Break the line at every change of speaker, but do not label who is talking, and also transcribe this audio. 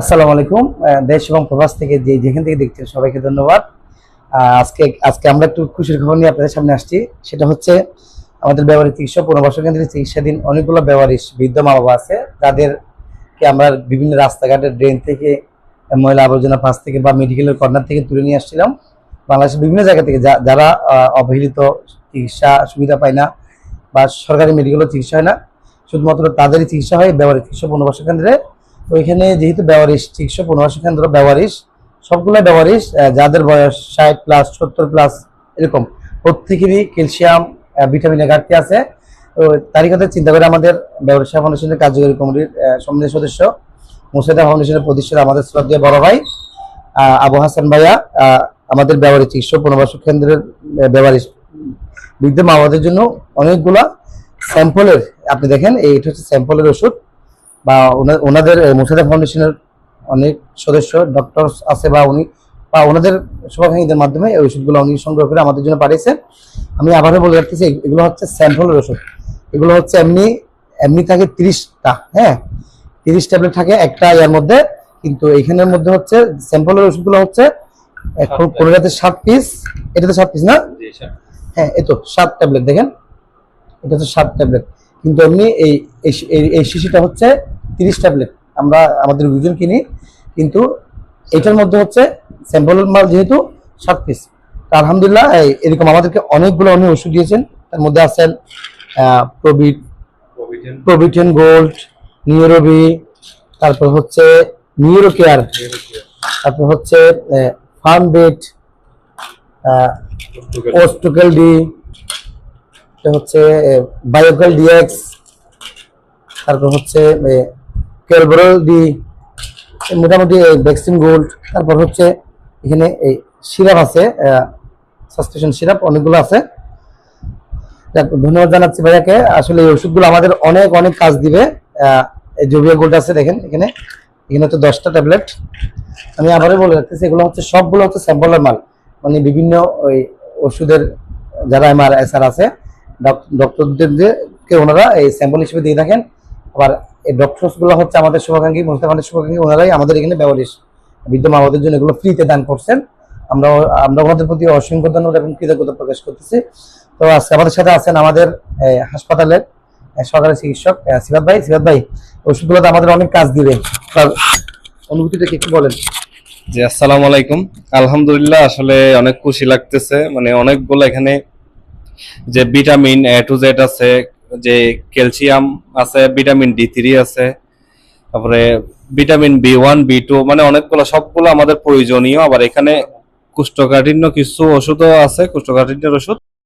আসসালামু আলাইকুম। দেশ এবং প্রবাস থেকে যে যেখান থেকে দেখছেন সবাইকে ধন্যবাদ। আজকে আজকে আমরা একটু খুশির খবর নিয়ে আপনাদের সামনে আসছি। সেটা হচ্ছে আমাদের ব্যবহারিক চিকিৎসা পুনর্বাস কেন্দ্রে চিকিৎসাধীন অনেকগুলো ব্যবহারিক বৃদ্ধ মা বাবা আছে। যাদেরকে আমরা বিভিন্ন রাস্তাঘাটের ড্রেন থেকে, ময়লা আবর্জনা পাশ থেকে বা মেডিকেলের কর্নার থেকে তুলে নিয়ে আসছিলাম। বাংলাদেশের বিভিন্ন জায়গা থেকে যারা অবহেলিত চিকিৎসা সুবিধা পায় না বা সরকারি মেডিকেলও চিকিৎসা হয় না, শুধুমাত্র তাদেরই চিকিৎসা হয় ব্যবহারিক চিকিৎসা পুনর্বাসন কেন্দ্রে। তো এখানে যেহেতু ব্যবহারিস চিকিৎসা পুনর্বাস কেন্দ্র ব্যবহারিস সবগুলো ব্যবহারিস যাদের বয়স ষাট প্লাস সত্তর প্লাস এরকম। প্রত্যেকেরই ক্যালসিয়াম ভিটামিনের ঘাটতি আছে। তারই কথা চিন্তা করে আমাদের ব্যবসা ফাউন্ডেশনের কার্যকরী কমিটির আহ, সদস্য মুসাইদা ফাউন্ডেশনের প্রতিষ্ঠাতা আমাদের শ্রদ্ধেয় বড় ভাই আবু হাসান ভাইয়া আমাদের ব্যবহারিক চিকিৎসা পুনর্বাস কেন্দ্রের আহ, ব্যবহারিক বৃদ্ধ মা জন্য অনেকগুলা স্যাম্পলের আপনি দেখেন এইটা হচ্ছে স্যাম্পলের ওষুধ। বা ওনা- ওনাদের মুসাদা ফাউন্ডেশনের অনেক সদস্য ডক্টর আছে বা উনি বা ওনাদের শুভাকাঙ্ক্ষীদের মাধ্যমে এই ওষুধগুলো উনি সংগ্রহ করে আমাদের জন্য পাঠিয়েছেন। আমি আবারও বলে রাখতেছি এগুলো হচ্ছে স্যাম্পলের ওষুধ এগুলো হচ্ছে এমনি এমনি থাকে তিরিশটা হ্যাঁ? তিরিশ ট্যাবলেট থাকে একটা ইয়ার মধ্যে কিন্তু এখানের মধ্যে হচ্ছে স্যাম্পলের ওষুধগুলো হচ্ছে এখন কোনোটাতে সাত পিস এটাতে সাত পিস না? হ্যাঁ এই তো সাত ট্যাবলেট দেখেন। এটা হচ্ছে সাত ট্যাবলেট। কিন্তু এমনি এই- এই শিশিটা হচ্ছে তিরিশ ট্যাবলেট আমরা আমাদের ওজন কিনি কিন্তু এটার মধ্যে হচ্ছে স্যাম্পল মাল যেহেতু সাত পিস আলহামদুলিল্লাহ এরকম আমাদেরকে অনেকগুলো উনি ওষুধ দিয়েছেন। তার মধ্যে আছেন প্রবিট প্রবিটেন গোল্ড নিউরোবি তারপর হচ্ছে নিউরো কেয়ার তারপর হচ্ছে ফার্ম ফার্মবেট ওস্টোকেল ডি হচ্ছে বায়োকেল ডিএক্স তারপর হচ্ছে কেলবরল ডি মোটামুটি ভ্যাকসিন গোল্ড, তারপর হচ্ছে এখানে এই সিরাপ আছে সাসপেশন সিরাপ, অনেকগুলো আছে। ধন্যবাদ জানাচ্ছি ভাইয়াকে। আসলে এই ওষুধগুলো আমাদের অনেক অনেক কাজ দিবে। এই জবিয়া গোল্ড আছে, দেখেন, এখানে। এখানে হচ্ছে দশটা ট্যাবলেট। আমি আবারও বলে রাখতেছি, এগুলো হচ্ছে সবগুলো হচ্ছে স্যাম্পলের মাল। মানে বিভিন্ন ওই ওষুধের যারা আমার এসআর আছে ডক্টরদেরকে ওনারা এই স্যাম্পল হিসেবে দিয়ে থাকেন। আবার এই ডক্টরসগুলো হচ্ছে আমাদের শুভাকাঙ্ক্ষী মুস্তাফানের শুভাকাঙ্ক্ষী, ওনারাই আমাদের এখানে ব্যবহারিস বৃদ্ধ মাবাদের জন্য এগুলো ফ্রিতে দান করছেন। আমরা আমরা ওনাদের প্রতি অসংখ্য ধন্যবাদ এবং কৃতজ্ঞতা প্রকাশ করতেছি। তো আজকে আমাদের সাথে আছেন আমাদের হাসপাতালের সরকারি চিকিৎসক সিরাত ভাই। সিরাত ভাই ওষুধগুলোতে আমাদের অনেক কাজ দিবে। তার অনুভূতিটা কি বলেন।
জি, আসসালামু আলাইকুম। আলহামদুলিল্লাহ, আসলে অনেক খুশি লাগতেছে। মানে অনেকগুলো এখানে যে ভিটামিন এ টু জেড আছে যে ক্যালসিয়াম আছে, ভিটামিন ডি থ্রি আছে, তারপরে vitamin B one, B two মানে অনেকগুলো, সবগুলো আমাদের প্রয়োজনীয়। আবার এখানে কুষ্ঠকাঠিন্য কিছু ওষুধও আছে, কুষ্ঠকাঠিন্যের ওষুধ।